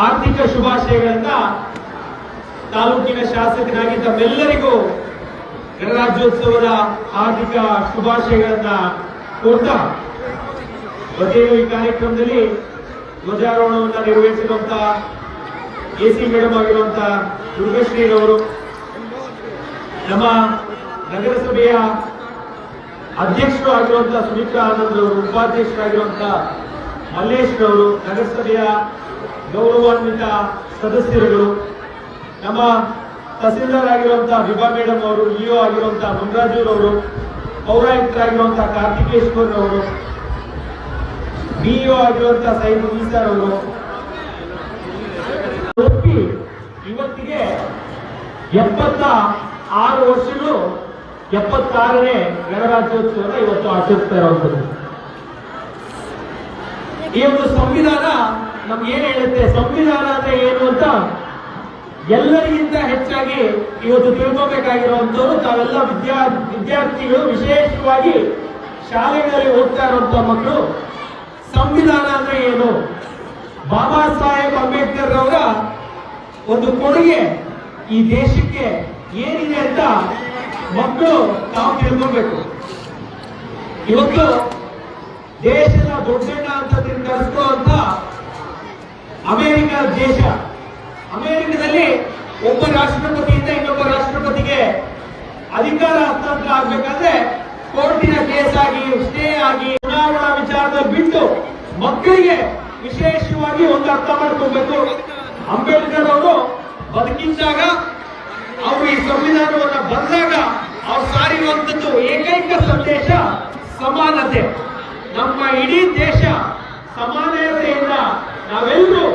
ಹಾರ್ದಿಕ ಶುಭಾಶಯಗಳನ್ನ ತಾಲೂಕಿನ ಶಾಸಕನಾಗಿ ತಮ್ಮೆಲ್ಲರಿಗೂ ಗಣರಾಜ್ಯೋತ್ಸವದ ಹಾರ್ದಿಕ ಶುಭಾಶಯಗಳನ್ನ ಕೋರ್ತಾ ಬದಿಯು ಈ ಕಾರ್ಯಕ್ರಮದಲ್ಲಿ ಧ್ವಜಾರೋಹಣವನ್ನು ನಿರ್ವಹಿಸಿರುವಂತ ಎಸಿ ಮೇಡಮ್ ಆಗಿರುವಂತ ದುರ್ಗಶ್ರೀರವರು, ನಮ್ಮ ನಗರಸಭೆಯ ಅಧ್ಯಕ್ಷರು ಆಗಿರುವಂತ ಸುಮಿತ್ರಾ ಆನಂದ್ ಅವರು, ಉಪಾಧ್ಯಕ್ಷರಾಗಿರುವಂತ ಮಲ್ಲೇಶ್ ರವರು ನಗರಸಭೆಯ ಗೌರವಾನ್ವಿತ ಸದಸ್ಯರುಗಳು, ನಮ್ಮ ತಹಸೀಲ್ದಾರ್ ಆಗಿರುವಂತಹ ವಿಭಾ ಮೇಡಮ್ ಅವರು, ಇಒ ಆಗಿರುವಂತಹ ಅವರು ಪೌರಾಯುಕ್ತರಾಗಿರುವಂತಹ ಕಾರ್ತಿಕೇಶ್ವರ್ ಅವರು, ಬಿಇಒ ಆಗಿರುವಂತಹ ಸೈದ್ ಈಸಾರ್ ಅವರು. ಇವತ್ತಿಗೆ ಎಪ್ಪತ್ತ ಆರು ವರ್ಷಗಳು ಎಪ್ಪತ್ತಾರನೇ ಗಣರಾಜ್ಯೋತ್ಸವ ಇವತ್ತು ಆಚರಿಸ್ತಾ ಇರುವಂಥದ್ದು. ಈ ಒಂದು ಸಂವಿಧಾನ ನಮ್ಗೆ ಏನ್ ಹೇಳುತ್ತೆ ಸಂವಿಧಾನ ಅಂದ್ರೆ ಏನು ಅಂತ ಎಲ್ಲರಿಗಿಂತ ಹೆಚ್ಚಾಗಿ ಇವತ್ತು ತಿಳ್ಕೋಬೇಕಾಗಿರುವಂತವ್ರು ತಾವೆಲ್ಲ ವಿದ್ಯಾ, ವಿದ್ಯಾರ್ಥಿಗಳು, ವಿಶೇಷವಾಗಿ ಶಾಲೆಗಳಲ್ಲಿ ಓದ್ತಾ ಇರುವಂತ ಮಕ್ಕಳು, ಸಂವಿಧಾನ ಅಂದ್ರೆ ಏನು? ಬಾಬಾ ಸಾಹೇಬ್ ಅಂಬೇಡ್ಕರ್ ಅವರ ಒಂದು ಕೊಡುಗೆ ಈ ದೇಶಕ್ಕೆ ಏನಿದೆ ಅಂತ ಮಕ್ಕಳು ತಾವು ತಿಳ್ಕೊಬೇಕು. ಇವತ್ತು ದೇಶದ ದೊಡ್ಡಣ್ಣ ಅಂತ ಕರೆಸ್ಕೊಳ್ಳುವಂತ ಅಮೆರಿಕ ದೇಶ. ಅಮೆರಿಕದಲ್ಲಿ ಒಬ್ಬ ರಾಷ್ಟ್ರಪತಿಯಿಂದ ಇನ್ನೊಬ್ಬ ರಾಷ್ಟ್ರಪತಿಗೆ ಅಧಿಕಾರ ಹಸ್ತಾಂತರ ಆಗ್ಬೇಕಾದ್ರೆ ಕೋರ್ಟಿನ ಕೇಸ್ ಆಗಿ ಸ್ಟೇ ಆಗಿ, ಚುನಾವಣಾ ವಿಚಾರದ ಬಿಟ್ಟು ಮಕ್ಕಳಿಗೆ ವಿಶೇಷವಾಗಿ ಒಂದು ಅರ್ಥ ಮಾಡ್ಕೋಬೇಕು. ಅಂಬೇಡ್ಕರ್ ಅವರು ಬದುಕಿದ್ದಾಗ ಅವರು ಈ ಸಂವಿಧಾನವನ್ನ ಬಂದಾಗ ಅವ್ರು ಸಾರಿರುವಂತದ್ದು ಏಕೈಕ ಸಂದೇಶ, ಸಮಾನತೆ. ನಮ್ಮ ಇಡೀ ದೇಶ ಸಮಾನತೆಯಿಂದ ನಾವೆಲ್ಲರೂ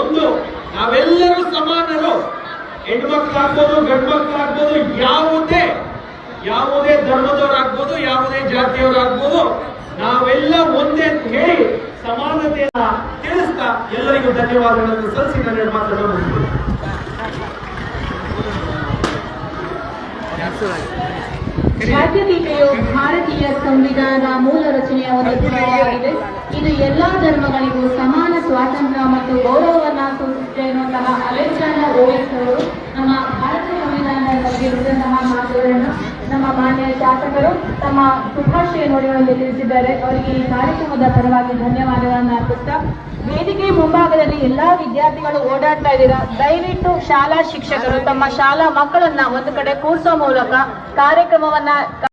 ಒಂದು, ನಾವೆಲ್ಲರೂ ಸಮಾನರು ಹೆಣ್ಮಕ್ಳಾಗ್ಬೋದು ಗಂಡ್ಮಕ್ಳಾಗ್ಬೋದು ಯಾವುದೇ ಯಾವುದೇ ಧರ್ಮದವರಾಗ್ಬೋದು, ಯಾವುದೇ ಜಾತಿಯವರಾಗ್ಬೋದು, ನಾವೆಲ್ಲ ಒಂದೇ ಅಂತ ಹೇಳಿ ಸಮಾನತೆಯನ್ನ ತಿಳಿಸ್ತಾ ಎಲ್ಲರಿಗೂ ಧನ್ಯವಾದಗಳನ್ನು ಸಲ್ಲಿಸಿ ನನ್ನ ಮಾತನ್ನು. ಜಾತ್ಯತೀತೆಯು ಭಾರತೀಯ ಸಂವಿಧಾನದ ಮೂಲ ರಚನೆಯ ಒಂದು ಭಾಗವಾಗಿದೆ ಇದು ಎಲ್ಲಾ ಧರ್ಮಗಳಿಗೂ ಸಮಾನ ಸ್ವಾತಂತ್ರ್ಯ ಮತ್ತು ಗೌರವವನ್ನ ಸೂಚಿಸುತ್ತೆ ಎನ್ನುವಂತಹ ಅಲೆಕ್ಸಾಂಡರ್ ಓವೆಸ್ ಅವರು. ಶಾಸಕರು ತಮ್ಮ ಶುಭಾಶಯ ನುಡಿಗಳಲ್ಲಿ ತಿಳಿಸಿದ್ದಾರೆ. ಅವರಿಗೆ ಈ ಕಾರ್ಯಕ್ರಮದ ಪರವಾಗಿ ಧನ್ಯವಾದಗಳನ್ನು ಅರ್ಪಿಸ್ತಾ ವೇದಿಕೆ ಮುಂಭಾಗದಲ್ಲಿ ಎಲ್ಲಾ ವಿದ್ಯಾರ್ಥಿಗಳು ಓಡಾಡ್ತಾ ಇದ್ದೀರಾ? ದಯವಿಟ್ಟು ಶಾಲಾ ಶಿಕ್ಷಕರು ತಮ್ಮ ಶಾಲಾ ಮಕ್ಕಳನ್ನ ಒಂದು ಕಡೆ ಕೂರಿಸೋ ಮೂಲಕ ಕಾರ್ಯಕ್ರಮವನ್ನ